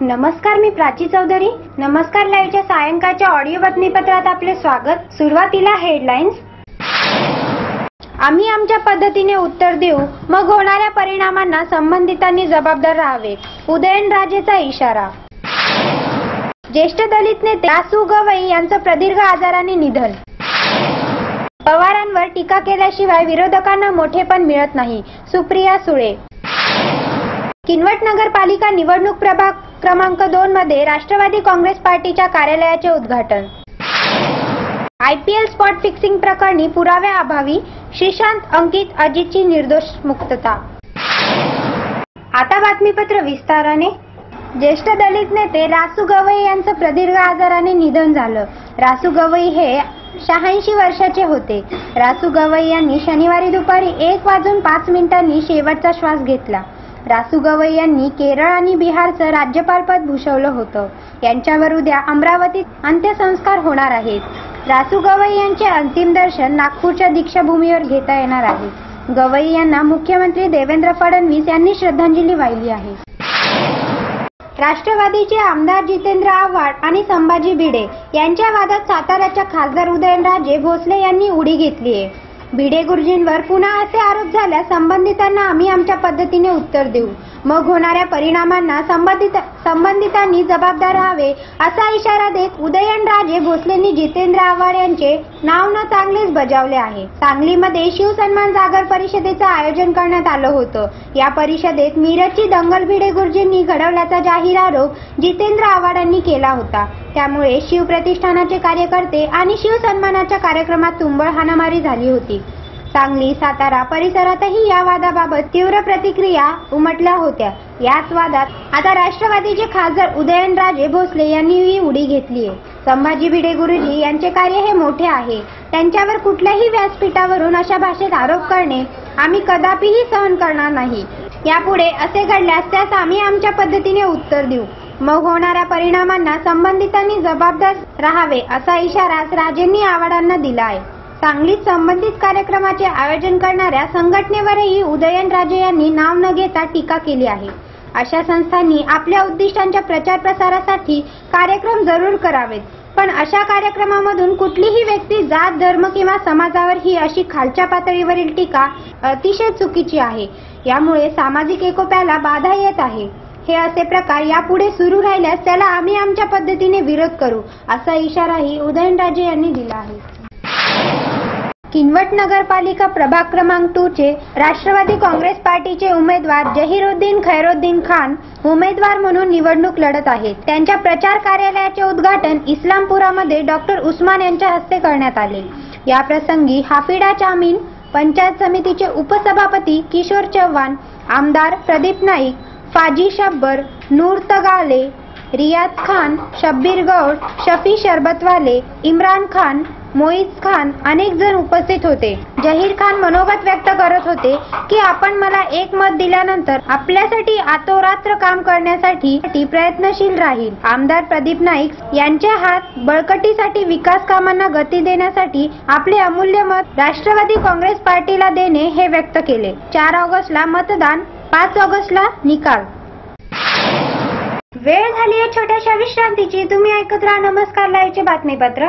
नमस्कार मी प्राची चौधरी. नमस्कार लाईव्हच्या सायंकाळच्या ऑडिओ बातमीपत्रात आपले स्वागत. सुरुवातीला हेडलाईन्स. आम्ही आमच्या पद्धतीने उत्तर देऊ. मग होणाऱ्या परिणामांना संबंधितांनी जबाबदार राहावे. उदयनराजेचा इशारा. ज्येष्ठ दलित नेते आसू गवई यांचं प्रदीर्घ आजाराने निधन. पवारांवर टीका केल्याशिवाय विरोधकांना मोठेपण मिळत नाही. सुप्रिया सुळे. किनवट नगरपालिका निवडणूक प्रभाग क्रमांक दोन मध्ये राष्ट्रवादी काँग्रेस पार्टीच्या कार्यालयाचे उद्घाटन. आयपीएल स्पॉट फिक्सिंग प्रकरणी पुराव्याअभावी श्रीशांत अंकित अजितची निर्दोष मुक्तता. आता बातमीपत्र विस्ताराने. ज्येष्ठ दलित नेते रासू गवई यांचं प्रदीर्घ आजाराने निधन झालं. रासू गवई हे शहाऐंशी वर्षाचे होते. रासू गवई यांनी शनिवारी दुपारी एक वाजून पाच मिनिटांनी शेवटचा श्वास घेतला. रासू गवई यांनी केरळ आणि बिहारचं राज्यपालपद भूषवलं होतं. यांच्यावर उद्या अमरावतीत अंत्यसंस्कार होणार आहेत. रासू गवई यांचे अंतिम दर्शन नागपूरच्या दीक्षाभूमीवर घेता येणार आहे. गवई यांना मुख्यमंत्री देवेंद्र फडणवीस यांनी श्रद्धांजली वाहिली आहे. राष्ट्रवादीचे आमदार जितेंद्र आव्हाड आणि संभाजी भिडे यांच्या वादात साताऱ्याच्या खासदार उदयनराजे भोसले यांनी उडी घेतली आहे. भिडे गुरुजींवर पुन्हा असे आरोप झाल्यास संबंधितांना आम्ही आमच्या पद्धतीने उत्तर देऊ. मग होणाऱ्या परिणामांना संबंधित संबंधितांनी जबाबदार राहावे असा इशारा देत उदयनराजे भोसलेंनी जितेंद्र आव्हाड यांचे नाव न चांगलेच बजावले आहे. सांगलीमध्ये शिवसन्मान जागर परिषदेचं आयोजन करण्यात आलं होतं. या परिषदेत मिरजची दंगल भिडे गुरुजींनी घडवल्याचा जाहीर आरोप जितेंद्र आव्हाडांनी केला होता. त्यामुळे शिवप्रतिष्ठानाचे कार्यकर्ते आणि शिवसन्मानाच्या कार्यक्रमात तुंबळ हाणामारी झाली होती. सांगली सातारा परिसरातही या वादाबाबत तीव्र प्रतिक्रिया उमटल्या होत्या. याच वादात आता राष्ट्रवादीचे खासदार उदयनराजे भोसले यांनीही उडी घेतली आहे. संभाजी भिडे गुरुजी यांचे कार्य हे मोठे आहे. त्यांच्यावर कुठल्याही व्यासपीठावरून अशा भाषेत आरोप करणे आम्ही कदापिही सहन करणार नाही. यापुढे असे घडल्यास त्यास आम्ही आमच्या पद्धतीने उत्तर देऊ. मग होणाऱ्या परिणामांना संबंधितांनी जबाबदार राहावे असा इशारा राजेंनी आवाडांना दिला आहे. सांगलीत संबंधित कार्यक्रमाचे आयोजन करणाऱ्या संघटनेवरही उदयनराजे यांनी नाव न घेता टीका केली आहे. अशा संस्थांनी आपल्या उद्दिष्टांच्या प्रचार प्रसारासाठी कार्यक्रम जरूर करावेत. पण अशा कार्यक्रमामधून कुठलीही व्यक्ती जात धर्म किंवा समाजावर ही अशी खालच्या पातळीवरील टीका अतिशय चुकीची आहे. यामुळे सामाजिक एकोप्याला बाधा येत आहे. हे असे प्रकार यापुढे सुरू राहिल्यास त्याला आम्ही आमच्या पद्धतीने विरोध करू असा इशाराही उदयनराजे यांनी दिला आहे. किनवट नगरपालिका प्रभाग क्रमांक टू चे राष्ट्रवादी काँग्रेस पार्टीचे उमेदवार जहीरुद्दीन खैरुद्दीन खान उमेदवार म्हणून निवडणूक लढत आहेत. त्यांच्या प्रचार कार्यालयाचे उद्घाटन इस्लामपुरामध्ये डॉक्टर उस्मान यांच्या हस्ते करण्यात आले. या प्रसंगी हाफिडा चामीन पंचायत समितीचे उपसभापती किशोर चव्हाण आमदार प्रदीप नाईक फाजी शब्बर नूर तगाले रियाज खान शब्बीर गौड शफी शरबतवाले इम्रान खान मोईज खान अनेक जण उपस्थित होते. जहीर खान मनोगत व्यक्त करत होते की आपण मला एक मत दिल्यानंतर आपल्यासाठी आतोरात्र काम करण्यासाठी प्रयत्नशील राहील. आमदार प्रदीप नाईक यांच्या हात बळकटीसाठी विकास कामांना गती देण्यासाठी आपले अमूल्य मत राष्ट्रवादी काँग्रेस पार्टीला देणे हे व्यक्त केले. चार ऑगस्टला मतदान पाच ऑगस्टला निकाल. वेळ झाली आहे छोट्याशा विश्रांतीची. तुम्ही ऐकत राहा नमस्कार लाईव्हचे बातमीपत्र.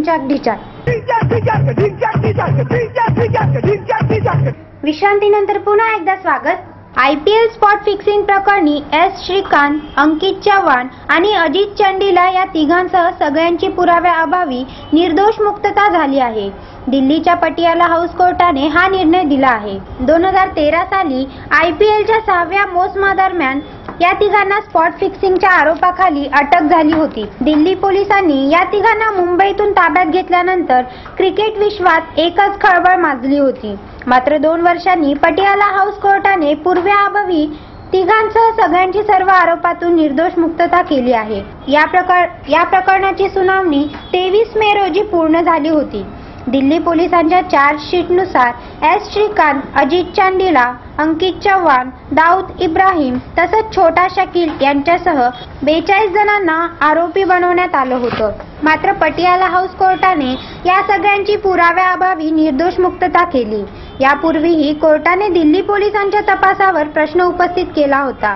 विश्रांतीनंतर पुन्हा एकदा स्वागत. I P L spot fixing प्रकरणी एस श्रीकांत अंकित चव्हाण आणि अजित चंडीला या तिघांसह सगळ्यांची पुराव्याअभावी निर्दोष मुक्तता झाली आहे. दिल्लीच्या पटियाला हाऊस कोर्टाने हा निर्णय दिला आहे. दोन हजार तेरा साली आय पी एलच्या सहाव्या मोसमादरम्यान या तिघांना स्पॉट फिक्सिंगच्या आरोपाखाली अटक झाली होती. दिल्ली पोलिसांनी या तिघांना मुंबईतून ताब्यात घेतल्यानंतर क्रिकेट विश्वात एकच खळबळ माजली होती. मात्र दोन वर्षांनी पटियाला हाऊस कोर्टाने पूर्व्याअभावी तिघांसह सगळ्यांची सर्व आरोपातून निर्दोष मुक्तता केली आहे. या प्रकार या प्रकरणाची सुनावणी तेवीस मे रोजी पूर्ण झाली होती. दिल्ली पोलिसांच्या चार्जशीटनुसार एस श्रीकांत अजित चांडीला अंकित चव्हाण दाऊद इब्राहिम तसंच छोटा शकील यांच्यासह बेचाळीस जणांना आरोपी बनवण्यात आलं होतं. मात्र पटियाला हाऊस कोर्टाने या सगळ्यांची पुराव्याअभावी निर्दोष मुक्तता केली. यापूर्वीही कोर्टाने दिल्ली पोलिसांच्या तपासावर प्रश्न उपस्थित केला होता.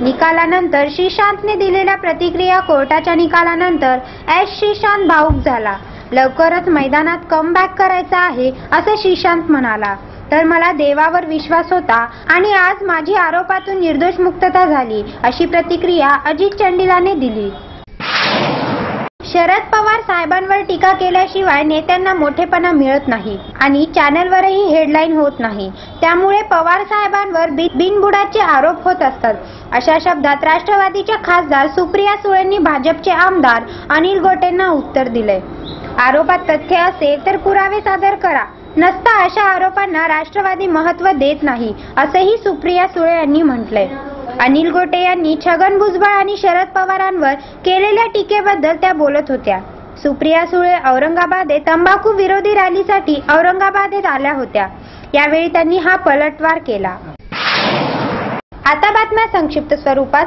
निकालानंतर श्रीशांतने दिलेल्या प्रतिक्रिया कोर्टाच्या निकालानंतर एस श्रीशांत भाऊक झाला. लवकरच मैदानात कमबॅक करायचा आहे असे श्रीशांत म्हणाला. तर मला देवावर विश्वास होता आणि आज माझी आरोपातून निर्दोष मुक्तता झाली अशी प्रतिक्रिया अजित चंडिलाने दिली. शरद पवार साहेबांवर टीका केल्याशिवाय नेत्यांना मोठेपणा मिळत नाही आणि चॅनलवरही हेडलाईन होत नाही. त्यामुळे पवार साहेबांवर बिनबुडाचे आरोप होत असतात. अशा शब्दात राष्ट्रवादीच्या खासदार सुप्रिया सुळेंनी भाजपचे आमदार अनिल गोटेंना उत्तर दिले आरोपात तथ्य असेल तर पुरावे सादर करा. नसता अशा आरोपांना राष्ट्रवादी महत्त्व देत नाही असंही सुप्रिया सुळे यांनी म्हटलंय. अनिल गोटे यांनी छगन भुजबळ आणि शरद पवारांवर केलेल्या टीकेबद्दल त्या बोलत होत्या. सुप्रिया सुळे औरंगाबादेत तंबाखू विरोधी रॅलीसाठी औरंगाबादेत आल्या होत्या. यावेळी त्यांनी हा पलटवार केला. आता बातम्या संक्षिप्त स्वरूपात.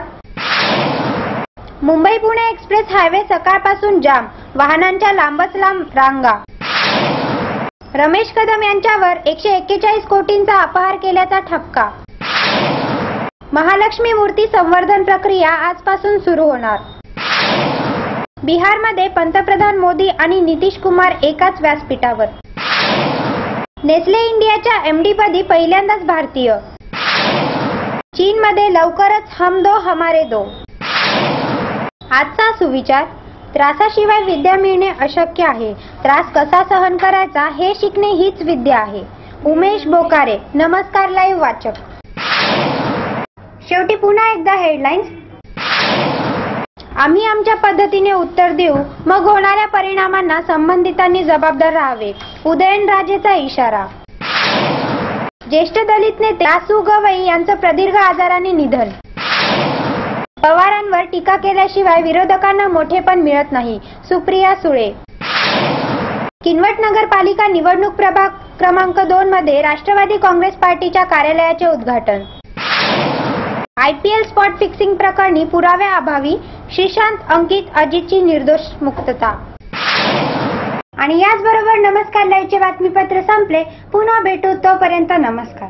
मुंबई पुणे एक्सप्रेस हायवे सकाळपासून जाम. वाहनांच्या लांबच लांब रांगा. रमेश कदम यांच्यावर एकशे एक्केचाळीस कोटींचा अपहार केल्याचा ठपका. महालक्ष्मी मूर्ती संवर्धन प्रक्रिया आजपासून सुरू होणार. बिहारमध्ये पंतप्रधान मोदी आणि नितीश कुमार एकाच व्यासपीठावर. नेस्ले इंडियाच्या एमडी पदी पहिल्यांदाच भारतीय. चीनमध्ये लवकरच हम दो हमारे दो. आजचा सुविचार. त्रासाशिवाय विद्या मिळणे अशक्य आहे. त्रास कसा सहन करायचा हे शिकणे हीच विद्या आहे. उमेश बोकारे नमस्कार लाईव्ह वाचक. शेवटी पुन्हा एकदा हेडलाईन्स आम्ही आमच्या पद्धतीने उत्तर देऊ. मग होणाऱ्या परिणामांना संबंधितांनी जबाबदार राहावे. उदयनराजेचा इशारा. ज्येष्ठ दलित नेते आसू गवई यांचं प्रदीर्घ आजाराने निधन. पवारांवर टीका केल्याशिवाय विरोधकांना मोठेपण मिळत नाही. सुप्रिया सुळे. किनवट नगरपालिका निवडणूक प्रभाग क्रमांक दोन मध्ये राष्ट्रवादी काँग्रेस पार्टीच्या कार्यालयाचे उद्घाटन. आयपीएल स्पॉट फिक्सिंग प्रकरणी पुराव्याअभावी श्रीशांत अंकित अजितची निर्दोष मुक्तता. आणि याचबरोबर नमस्कार लयचे बातमीपत्र संपले. पुन्हा भेटू तोपर्यंत नमस्कार.